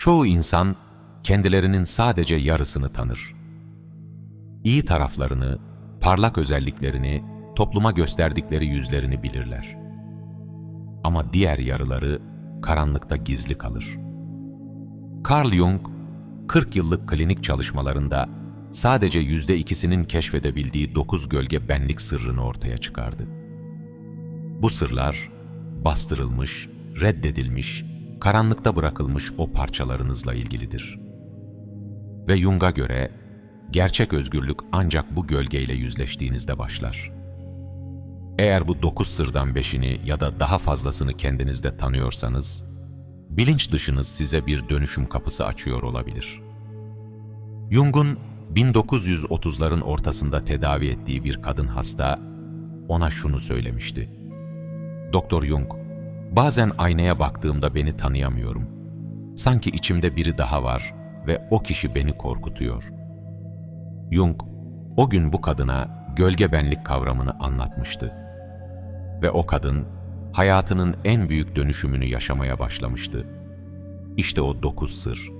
Çoğu insan kendilerinin sadece yarısını tanır. İyi taraflarını, parlak özelliklerini, topluma gösterdikleri yüzlerini bilirler. Ama diğer yarıları karanlıkta gizli kalır. Carl Jung, 40 yıllık klinik çalışmalarında sadece yüzde ikisinin keşfedebildiği dokuz gölge benlik sırrını ortaya çıkardı. Bu sırlar, bastırılmış, reddedilmiş, karanlıkta bırakılmış o parçalarınızla ilgilidir. Ve Jung'a göre, gerçek özgürlük ancak bu gölgeyle yüzleştiğinizde başlar. Eğer bu dokuz sırdan beşini ya da daha fazlasını kendinizde tanıyorsanız, bilinç dışınız size bir dönüşüm kapısı açıyor olabilir. Jung'un 1930'ların ortasında tedavi ettiği bir kadın hasta ona şunu söylemişti. Doktor Jung, bazen aynaya baktığımda beni tanıyamıyorum. Sanki içimde biri daha var ve o kişi beni korkutuyor. Jung, o gün bu kadına gölge benlik kavramını anlatmıştı. Ve o kadın, hayatının en büyük dönüşümünü yaşamaya başlamıştı. İşte o dokuz sır.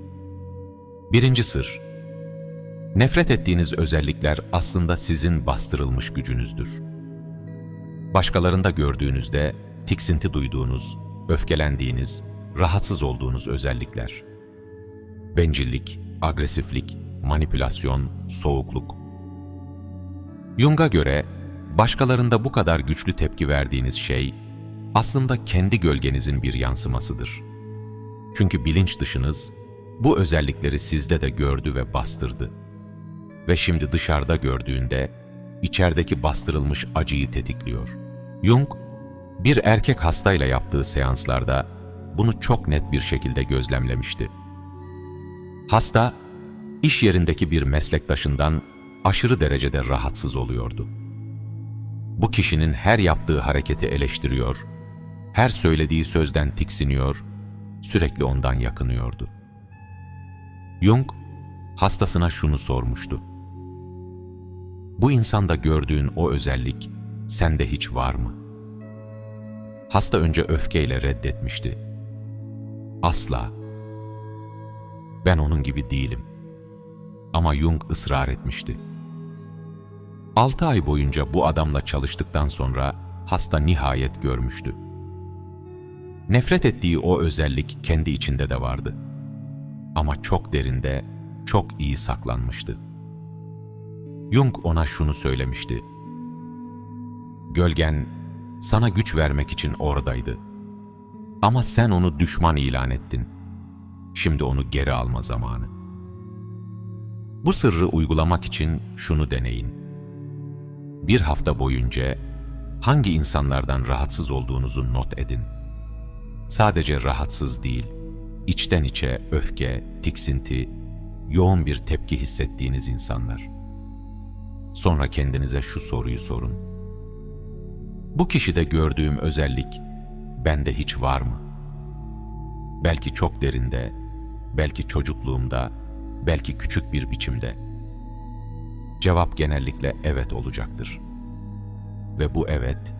Birinci sır, nefret ettiğiniz özellikler aslında sizin bastırılmış gücünüzdür. Başkalarında gördüğünüzde tiksinti duyduğunuz, öfkelendiğiniz, rahatsız olduğunuz özellikler. Bencillik, agresiflik, manipülasyon, soğukluk. Jung'a göre başkalarında bu kadar güçlü tepki verdiğiniz şey aslında kendi gölgenizin bir yansımasıdır. Çünkü bilinç dışınız bu özellikleri sizde de gördü ve bastırdı. Ve şimdi dışarıda gördüğünde içerideki bastırılmış acıyı tetikliyor. Jung, bir erkek hastayla yaptığı seanslarda bunu çok net bir şekilde gözlemlemişti. Hasta, iş yerindeki bir meslektaşından aşırı derecede rahatsız oluyordu. Bu kişinin her yaptığı hareketi eleştiriyor, her söylediği sözden tiksiniyor, sürekli ondan yakınıyordu. Jung, hastasına şunu sormuştu. Bu insanda gördüğün o özellik sende hiç var mı? Hasta önce öfkeyle reddetmişti. Asla. Ben onun gibi değilim. Ama Jung ısrar etmişti. Altı ay boyunca bu adamla çalıştıktan sonra hasta nihayet görmüştü. Nefret ettiği o özellik kendi içinde de vardı. Ama çok derinde, çok iyi saklanmıştı. Jung ona şunu söylemişti. Gölgen sana güç vermek için oradaydı. Ama sen onu düşman ilan ettin. Şimdi onu geri alma zamanı. Bu sırrı uygulamak için şunu deneyin. Bir hafta boyunca hangi insanlardan rahatsız olduğunuzu not edin. Sadece rahatsız değil, içten içe öfke, tiksinti, yoğun bir tepki hissettiğiniz insanlar. Sonra kendinize şu soruyu sorun. Bu kişide gördüğüm özellik bende hiç var mı? Belki çok derinde, belki çocukluğumda, belki küçük bir biçimde. Cevap genellikle evet olacaktır. Ve bu evet,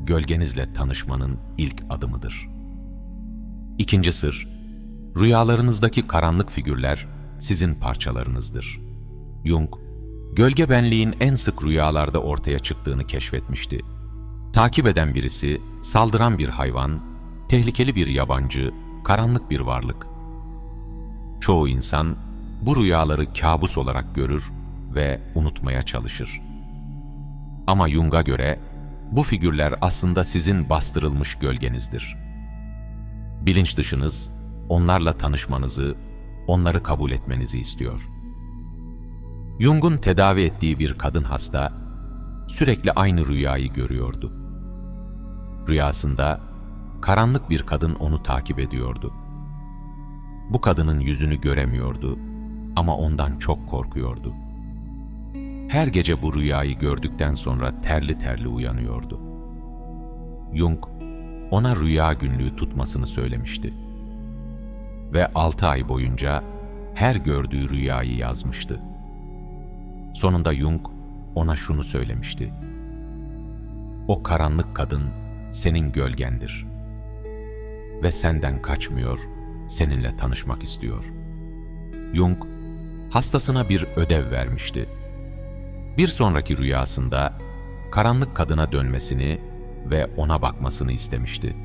gölgenizle tanışmanın ilk adımıdır. İkinci sır, rüyalarınızdaki karanlık figürler sizin parçalarınızdır. Jung, gölge benliğin en sık rüyalarda ortaya çıktığını keşfetmişti. Takip eden birisi, saldıran bir hayvan, tehlikeli bir yabancı, karanlık bir varlık. Çoğu insan bu rüyaları kabus olarak görür ve unutmaya çalışır. Ama Jung'a göre bu figürler aslında sizin bastırılmış gölgenizdir. Bilinç dışınız onlarla tanışmanızı, onları kabul etmenizi istiyor. Jung'un tedavi ettiği bir kadın hasta sürekli aynı rüyayı görüyordu. Rüyasında karanlık bir kadın onu takip ediyordu. Bu kadının yüzünü göremiyordu ama ondan çok korkuyordu. Her gece bu rüyayı gördükten sonra terli terli uyanıyordu. Jung, ona rüya günlüğü tutmasını söylemişti. Ve altı ay boyunca her gördüğü rüyayı yazmıştı. Sonunda Jung ona şunu söylemişti. O karanlık kadın senin gölgendir. Ve senden kaçmıyor, seninle tanışmak istiyor. Jung, hastasına bir ödev vermişti. Bir sonraki rüyasında karanlık kadına dönmesini ve ona bakmasını istemişti.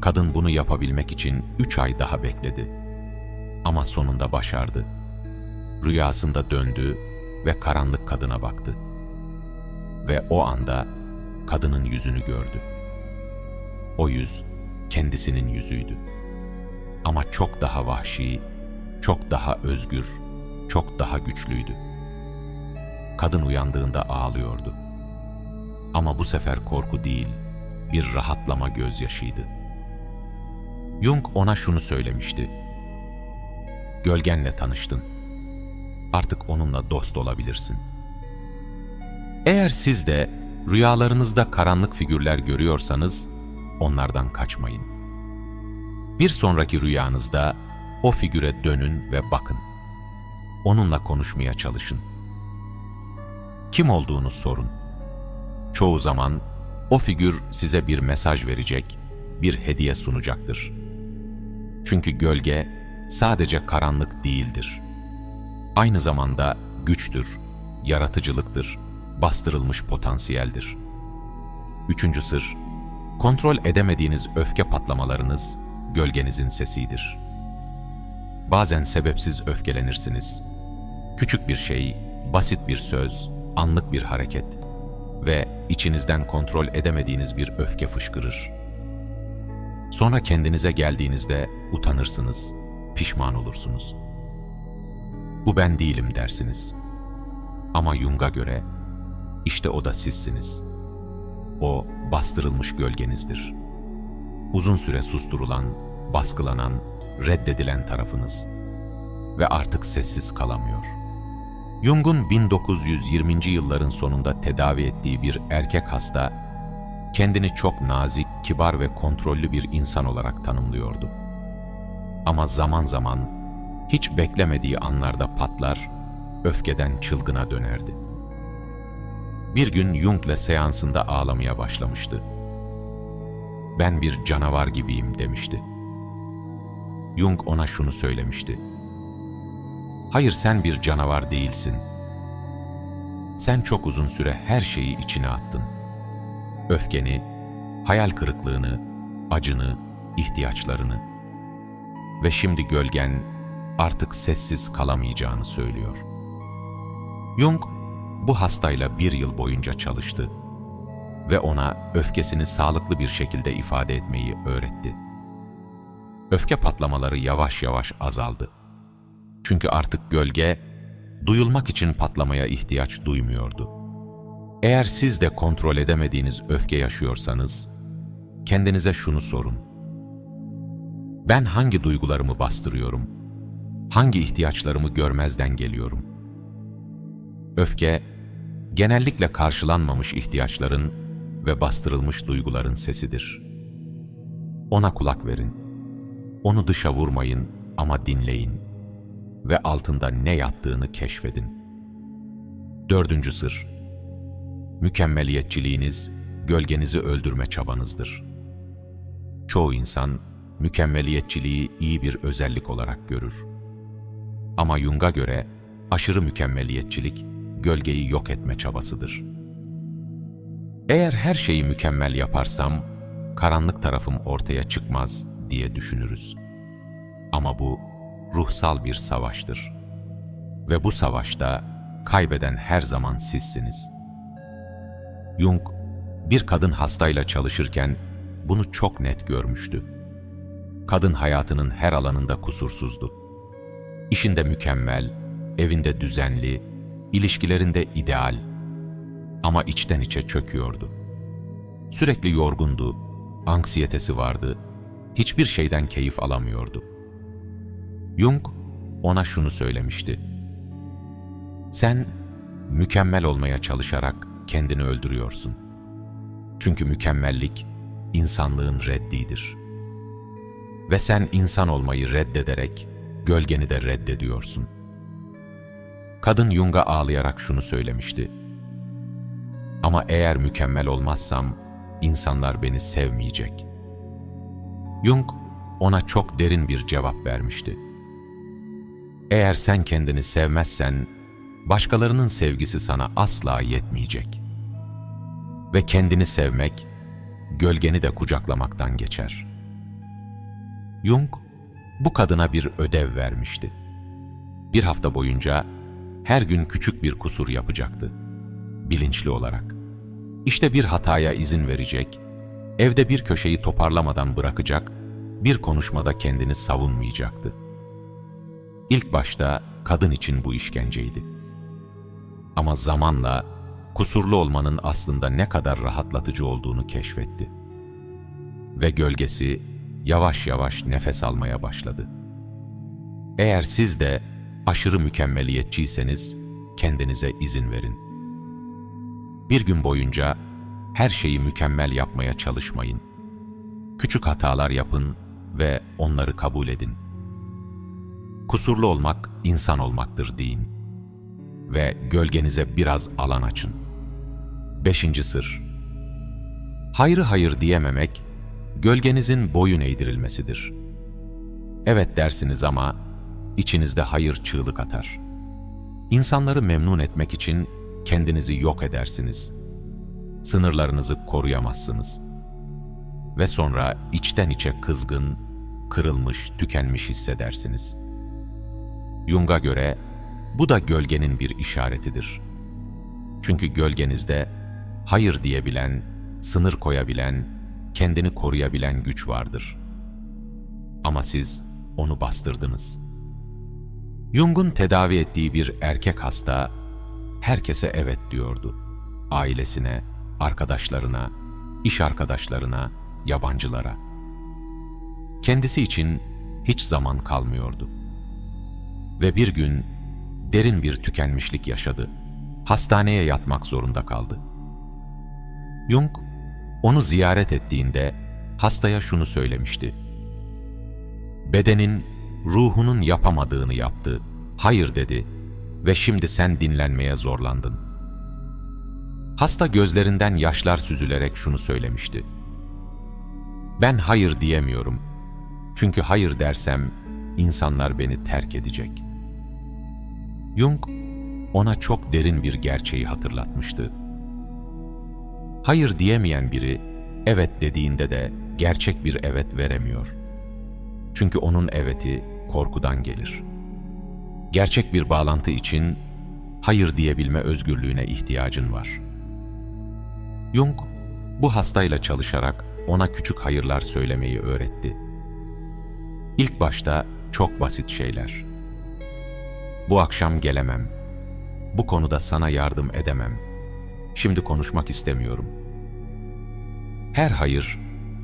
Kadın bunu yapabilmek için üç ay daha bekledi. Ama sonunda başardı. Rüyasında döndü ve karanlık kadına baktı. Ve o anda kadının yüzünü gördü. O yüz kendisinin yüzüydü. Ama çok daha vahşi, çok daha özgür, çok daha güçlüydü. Kadın uyandığında ağlıyordu. Ama bu sefer korku değil, bir rahatlama gözyaşıydı. Jung ona şunu söylemişti. Gölgenle tanıştın. Artık onunla dost olabilirsin. Eğer siz de rüyalarınızda karanlık figürler görüyorsanız, onlardan kaçmayın. Bir sonraki rüyanızda o figüre dönün ve bakın. Onunla konuşmaya çalışın. Kim olduğunu sorun. Çoğu zaman o figür size bir mesaj verecek, bir hediye sunacaktır. Çünkü gölge sadece karanlık değildir. Aynı zamanda güçtür, yaratıcılıktır, bastırılmış potansiyeldir. Üçüncü sır, kontrol edemediğiniz öfke patlamalarınız gölgenizin sesidir. Bazen sebepsiz öfkelenirsiniz. Küçük bir şey, basit bir söz, anlık bir hareket ve içinizden kontrol edemediğiniz bir öfke fışkırır. Sonra kendinize geldiğinizde utanırsınız, pişman olursunuz. Bu ben değilim dersiniz. Ama Jung'a göre işte o da sizsiniz. O bastırılmış gölgenizdir. Uzun süre susturulan, baskılanan, reddedilen tarafınız ve artık sessiz kalamıyor. Jung'un 1920. yılların sonunda tedavi ettiği bir erkek hasta, kendini çok nazik, kibar ve kontrollü bir insan olarak tanımlıyordu. Ama zaman zaman hiç beklemediği anlarda patlar, öfkeden çılgına dönerdi. Bir gün Jung'le seansında ağlamaya başlamıştı. Ben bir canavar gibiyim demişti. Jung ona şunu söylemişti. Hayır sen bir canavar değilsin. Sen çok uzun süre her şeyi içine attın. Öfkeni, hayal kırıklığını, acını, ihtiyaçlarını. Ve şimdi gölgen artık sessiz kalamayacağını söylüyor. Jung bu hastayla bir yıl boyunca çalıştı ve ona öfkesini sağlıklı bir şekilde ifade etmeyi öğretti. Öfke patlamaları yavaş yavaş azaldı. Çünkü artık gölge, duyulmak için patlamaya ihtiyaç duymuyordu. Eğer siz de kontrol edemediğiniz öfke yaşıyorsanız, kendinize şunu sorun. Ben hangi duygularımı bastırıyorum? Hangi ihtiyaçlarımı görmezden geliyorum? Öfke, genellikle karşılanmamış ihtiyaçların ve bastırılmış duyguların sesidir. Ona kulak verin. Onu dışa vurmayın ama dinleyin ve altında ne yattığını keşfedin. Dördüncü sır, mükemmeliyetçiliğiniz gölgenizi öldürme çabanızdır. Çoğu insan mükemmeliyetçiliği iyi bir özellik olarak görür. Ama Jung'a göre aşırı mükemmeliyetçilik gölgeyi yok etme çabasıdır. Eğer her şeyi mükemmel yaparsam karanlık tarafım ortaya çıkmaz diye düşünürüz. Ama bu ruhsal bir savaştır. Ve bu savaşta kaybeden her zaman sizsiniz. Jung, bir kadın hastayla çalışırken bunu çok net görmüştü. Kadın hayatının her alanında kusursuzdu. İşinde mükemmel, evinde düzenli, ilişkilerinde ideal ama içten içe çöküyordu. Sürekli yorgundu, anksiyetesi vardı, hiçbir şeyden keyif alamıyordu. Jung ona şunu söylemişti. Sen mükemmel olmaya çalışarak kendini öldürüyorsun. Çünkü mükemmellik insanlığın reddidir. Ve sen insan olmayı reddederek gölgeni de reddediyorsun. Kadın Jung'a ağlayarak şunu söylemişti. Ama eğer mükemmel olmazsam insanlar beni sevmeyecek. Jung ona çok derin bir cevap vermişti. Eğer sen kendini sevmezsen, başkalarının sevgisi sana asla yetmeyecek. Ve kendini sevmek, gölgeni de kucaklamaktan geçer. Jung, bu kadına bir ödev vermişti. Bir hafta boyunca her gün küçük bir kusur yapacaktı. Bilinçli olarak. İşte bir hataya izin verecek, evde bir köşeyi toparlamadan bırakacak, bir konuşmada kendini savunmayacaktı. İlk başta kadın için bu işkenceydi. Ama zamanla kusurlu olmanın aslında ne kadar rahatlatıcı olduğunu keşfetti. Ve gölgesi yavaş yavaş nefes almaya başladı. Eğer siz de aşırı mükemmeliyetçiyseniz kendinize izin verin. Bir gün boyunca her şeyi mükemmel yapmaya çalışmayın. Küçük hatalar yapın ve onları kabul edin. Kusurlu olmak insan olmaktır deyin. Ve gölgenize biraz alan açın. Beşinci sır. Hayrı hayır diyememek, gölgenizin boyun eğdirilmesidir. Evet dersiniz ama içinizde hayır çığlık atar. İnsanları memnun etmek için kendinizi yok edersiniz. Sınırlarınızı koruyamazsınız. Ve sonra içten içe kızgın, kırılmış, tükenmiş hissedersiniz. Jung'a göre bu da gölgenin bir işaretidir. Çünkü gölgenizde hayır diyebilen, sınır koyabilen, kendini koruyabilen güç vardır. Ama siz onu bastırdınız. Jung'un tedavi ettiği bir erkek hasta herkese evet diyordu. Ailesine, arkadaşlarına, iş arkadaşlarına, yabancılara. Kendisi için hiç zaman kalmıyordu. Ve bir gün derin bir tükenmişlik yaşadı. Hastaneye yatmak zorunda kaldı. Jung onu ziyaret ettiğinde hastaya şunu söylemişti. Bedenin ruhunun yapamadığını yaptı. Hayır dedi ve şimdi sen dinlenmeye zorlandın. Hasta gözlerinden yaşlar süzülerek şunu söylemişti. Ben hayır diyemiyorum. Çünkü hayır dersem insanlar beni terk edecek. Jung ona çok derin bir gerçeği hatırlatmıştı. Hayır diyemeyen biri evet dediğinde de gerçek bir evet veremiyor. Çünkü onun eveti korkudan gelir. Gerçek bir bağlantı için hayır diyebilme özgürlüğüne ihtiyacın var. Jung bu hastayla çalışarak ona küçük hayırlar söylemeyi öğretti. İlk başta çok basit şeyler. Bu akşam gelemem. Bu konuda sana yardım edemem. Şimdi konuşmak istemiyorum. Her hayır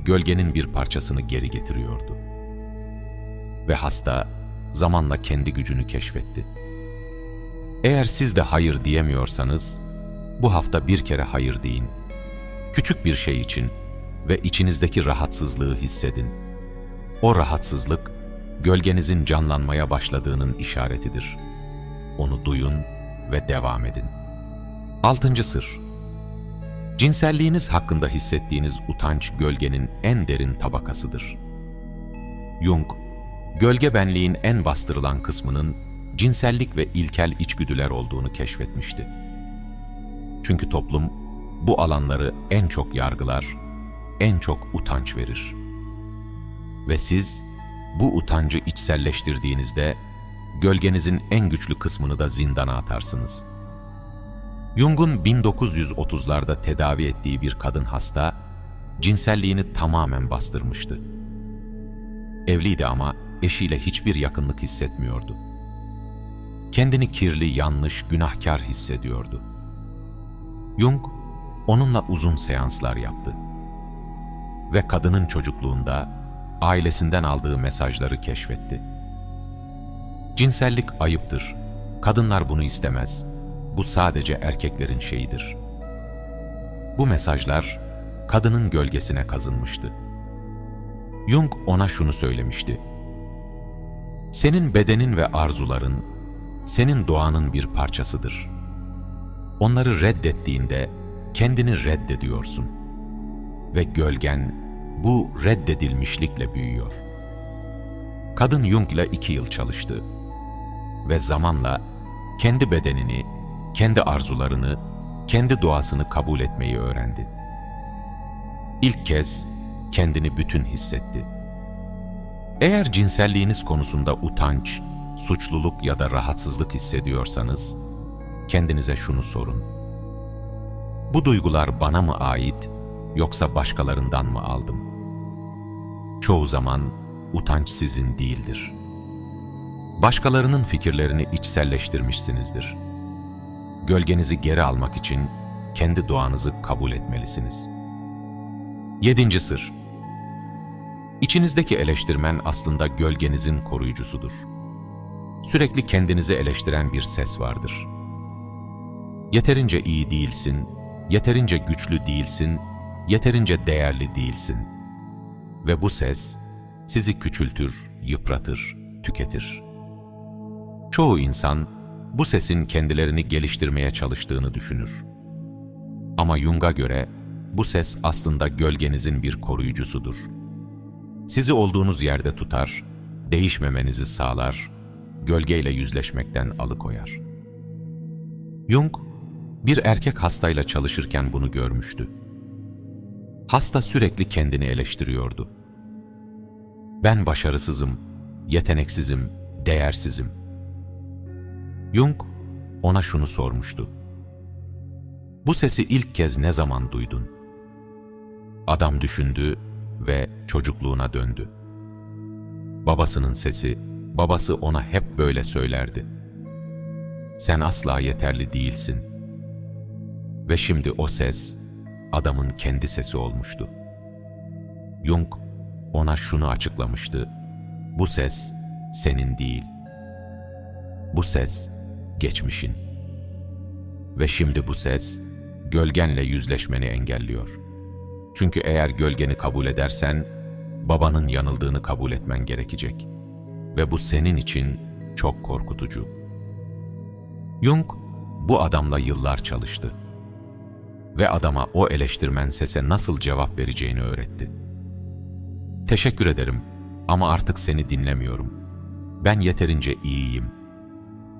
gölgenin bir parçasını geri getiriyordu. Ve hasta zamanla kendi gücünü keşfetti. Eğer siz de hayır diyemiyorsanız, bu hafta bir kere hayır deyin. Küçük bir şey için ve içinizdeki rahatsızlığı hissedin. O rahatsızlık, gölgenizin canlanmaya başladığının işaretidir. Onu duyun ve devam edin. Altıncı sır. Cinselliğiniz hakkında hissettiğiniz utanç gölgenin en derin tabakasıdır. Jung, gölge benliğin en bastırılan kısmının cinsellik ve ilkel içgüdüler olduğunu keşfetmişti. Çünkü toplum bu alanları en çok yargılar, en çok utanç verir. Ve siz bu utancı içselleştirdiğinizde gölgenizin en güçlü kısmını da zindana atarsınız. Jung'un 1930'larda tedavi ettiği bir kadın hasta, cinselliğini tamamen bastırmıştı. Evliydi ama eşiyle hiçbir yakınlık hissetmiyordu. Kendini kirli, yanlış, günahkar hissediyordu. Jung, onunla uzun seanslar yaptı. Ve kadının çocukluğunda ailesinden aldığı mesajları keşfetti. Cinsellik ayıptır. Kadınlar bunu istemez. Bu sadece erkeklerin şeyidir. Bu mesajlar kadının gölgesine kazınmıştı. Jung ona şunu söylemişti. Senin bedenin ve arzuların, senin doğanın bir parçasıdır. Onları reddettiğinde kendini reddediyorsun. Ve gölgen bu reddedilmişlikle büyüyor. Kadın Jung ile iki yıl çalıştı ve zamanla kendi bedenini, kendi arzularını, kendi doğasını kabul etmeyi öğrendi. İlk kez kendini bütün hissetti. Eğer cinselliğiniz konusunda utanç, suçluluk ya da rahatsızlık hissediyorsanız, kendinize şunu sorun. Bu duygular bana mı ait yoksa başkalarından mı aldım? Çoğu zaman utanç sizin değildir. Başkalarının fikirlerini içselleştirmişsinizdir. Gölgenizi geri almak için kendi doğanızı kabul etmelisiniz. Yedinci sır. İçinizdeki eleştirmen aslında gölgenizin koruyucusudur. Sürekli kendinizi eleştiren bir ses vardır. Yeterince iyi değilsin, yeterince güçlü değilsin, yeterince değerli değilsin. Ve bu ses sizi küçültür, yıpratır, tüketir. Çoğu insan bu sesin kendilerini geliştirmeye çalıştığını düşünür. Ama Jung'a göre bu ses aslında gölgenizin bir koruyucusudur. Sizi olduğunuz yerde tutar, değişmemenizi sağlar, gölgeyle yüzleşmekten alıkoyar. Jung, bir erkek hastayla çalışırken bunu görmüştü. Hasta sürekli kendini eleştiriyordu. Ben başarısızım, yeteneksizim, değersizim. Jung ona şunu sormuştu. Bu sesi ilk kez ne zaman duydun? Adam düşündü ve çocukluğuna döndü. Babasının sesi, babası ona hep böyle söylerdi. Sen asla yeterli değilsin. Ve şimdi o ses, adamın kendi sesi olmuştu. Jung ona şunu açıklamıştı. Bu ses senin değil. Bu ses geçmişin. Ve şimdi bu ses gölgenle yüzleşmeni engelliyor. Çünkü eğer gölgeni kabul edersen babanın yanıldığını kabul etmen gerekecek. Ve bu senin için çok korkutucu. Jung bu adamla yıllar çalıştı. Ve adama o eleştirmen sese nasıl cevap vereceğini öğretti. Teşekkür ederim ama artık seni dinlemiyorum. Ben yeterince iyiyim.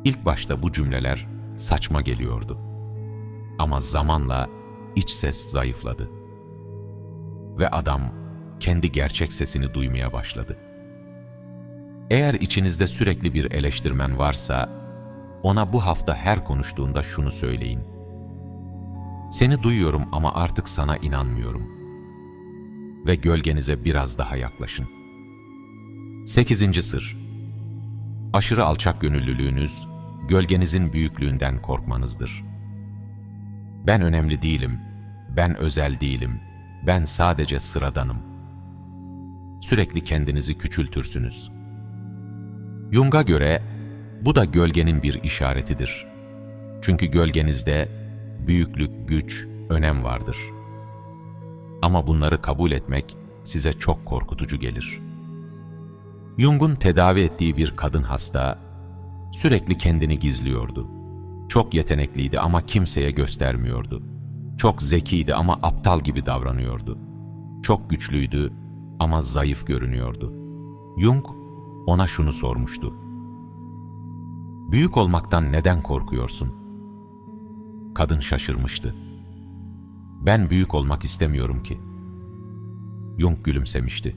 İlk başta bu cümleler saçma geliyordu. Ama zamanla iç ses zayıfladı. Ve adam kendi gerçek sesini duymaya başladı. Eğer içinizde sürekli bir eleştirmen varsa, ona bu hafta her konuştuğunda şunu söyleyin. Seni duyuyorum ama artık sana inanmıyorum. Ve gölgenize biraz daha yaklaşın. 8. Sır Aşırı alçak gönüllülüğünüz, gölgenizin büyüklüğünden korkmanızdır. Ben önemli değilim, ben özel değilim, ben sadece sıradanım. Sürekli kendinizi küçültürsünüz. Jung'a göre bu da gölgenin bir işaretidir. Çünkü gölgenizde büyüklük, güç, önem vardır. Ama bunları kabul etmek size çok korkutucu gelir. Jung'un tedavi ettiği bir kadın hasta sürekli kendini gizliyordu. Çok yetenekliydi ama kimseye göstermiyordu. Çok zekiydi ama aptal gibi davranıyordu. Çok güçlüydü ama zayıf görünüyordu. Jung ona şunu sormuştu. Büyük olmaktan neden korkuyorsun? Kadın şaşırmıştı. Ben büyük olmak istemiyorum ki. Jung gülümsemişti.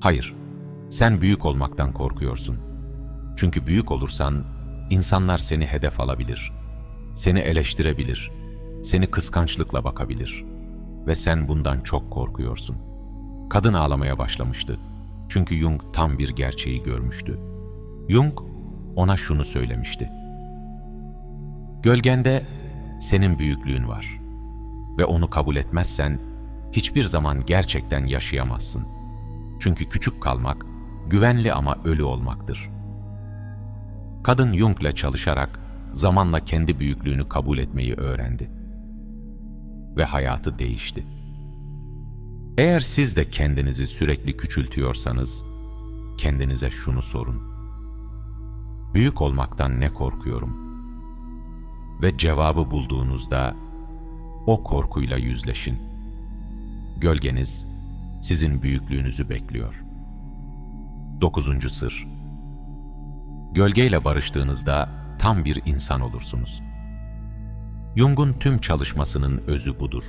Hayır, sen büyük olmaktan korkuyorsun. Çünkü büyük olursan insanlar seni hedef alabilir. Seni eleştirebilir. Seni kıskançlıkla bakabilir. Ve sen bundan çok korkuyorsun. Kadın ağlamaya başlamıştı. Çünkü Jung tam bir gerçeği görmüştü. Jung ona şunu söylemişti. Gölgende senin büyüklüğün var ve onu kabul etmezsen hiçbir zaman gerçekten yaşayamazsın. Çünkü küçük kalmak güvenli ama ölü olmaktır. Kadın Jung'la çalışarak zamanla kendi büyüklüğünü kabul etmeyi öğrendi. Ve hayatı değişti. Eğer siz de kendinizi sürekli küçültüyorsanız, kendinize şunu sorun. Büyük olmaktan ne korkuyorum? Ve cevabı bulduğunuzda o korkuyla yüzleşin. Gölgeniz sizin büyüklüğünüzü bekliyor. Dokuzuncu sır. Gölgeyle barıştığınızda tam bir insan olursunuz. Jung'un tüm çalışmasının özü budur.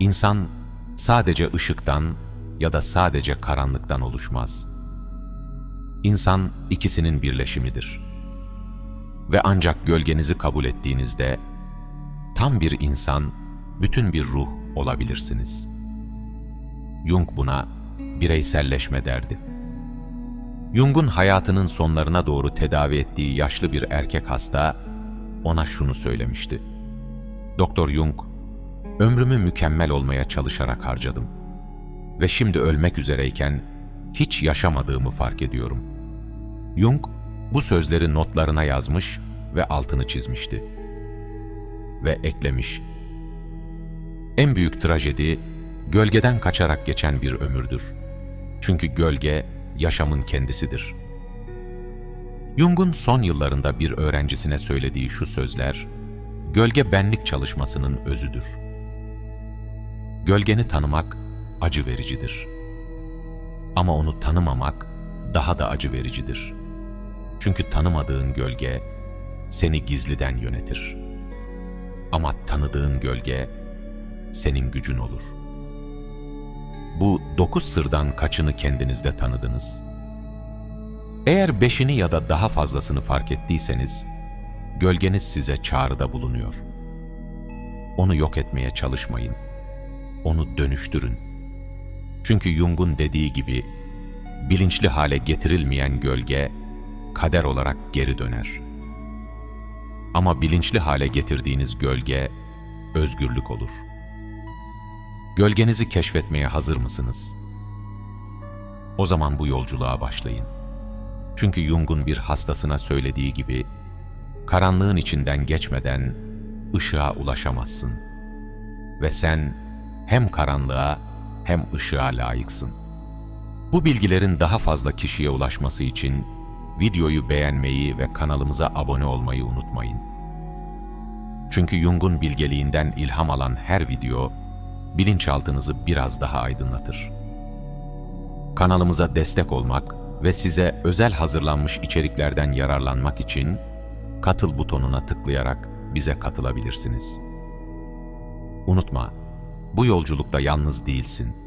İnsan sadece ışıktan ya da sadece karanlıktan oluşmaz. İnsan ikisinin birleşimidir. Ve ancak gölgenizi kabul ettiğinizde tam bir insan, bütün bir ruh olabilirsiniz. Jung buna bireyselleşme derdi. Jung'un hayatının sonlarına doğru tedavi ettiği yaşlı bir erkek hasta ona şunu söylemişti. Doktor Jung, ömrümü mükemmel olmaya çalışarak harcadım. Ve şimdi ölmek üzereyken hiç yaşamadığımı fark ediyorum. Jung bu sözleri notlarına yazmış ve altını çizmişti. Ve eklemiş. En büyük trajedi gölgeden kaçarak geçen bir ömürdür. Çünkü gölge yaşamın kendisidir. Jung'un son yıllarında bir öğrencisine söylediği şu sözler, gölge benlik çalışmasının özüdür. Gölgeni tanımak acı vericidir. Ama onu tanımamak daha da acı vericidir. Çünkü tanımadığın gölge seni gizliden yönetir. Ama tanıdığın gölge senin gücün olur. Bu dokuz sırdan kaçını kendinizde tanıdınız? Eğer beşini ya da daha fazlasını fark ettiyseniz, gölgeniz size çağrıda bulunuyor. Onu yok etmeye çalışmayın. Onu dönüştürün. Çünkü Jung'un dediği gibi, bilinçli hale getirilmeyen gölge, kader olarak geri döner. Ama bilinçli hale getirdiğiniz gölge, özgürlük olur. Gölgenizi keşfetmeye hazır mısınız? O zaman bu yolculuğa başlayın. Çünkü Jung'un bir hastasına söylediği gibi, karanlığın içinden geçmeden ışığa ulaşamazsın. Ve sen hem karanlığa hem ışığa layıksın. Bu bilgilerin daha fazla kişiye ulaşması için videoyu beğenmeyi ve kanalımıza abone olmayı unutmayın. Çünkü Jung'un bilgeliğinden ilham alan her video, bilinçaltınızı biraz daha aydınlatır. Kanalımıza destek olmak ve size özel hazırlanmış içeriklerden yararlanmak için katıl butonuna tıklayarak bize katılabilirsiniz. Unutma, bu yolculukta yalnız değilsin.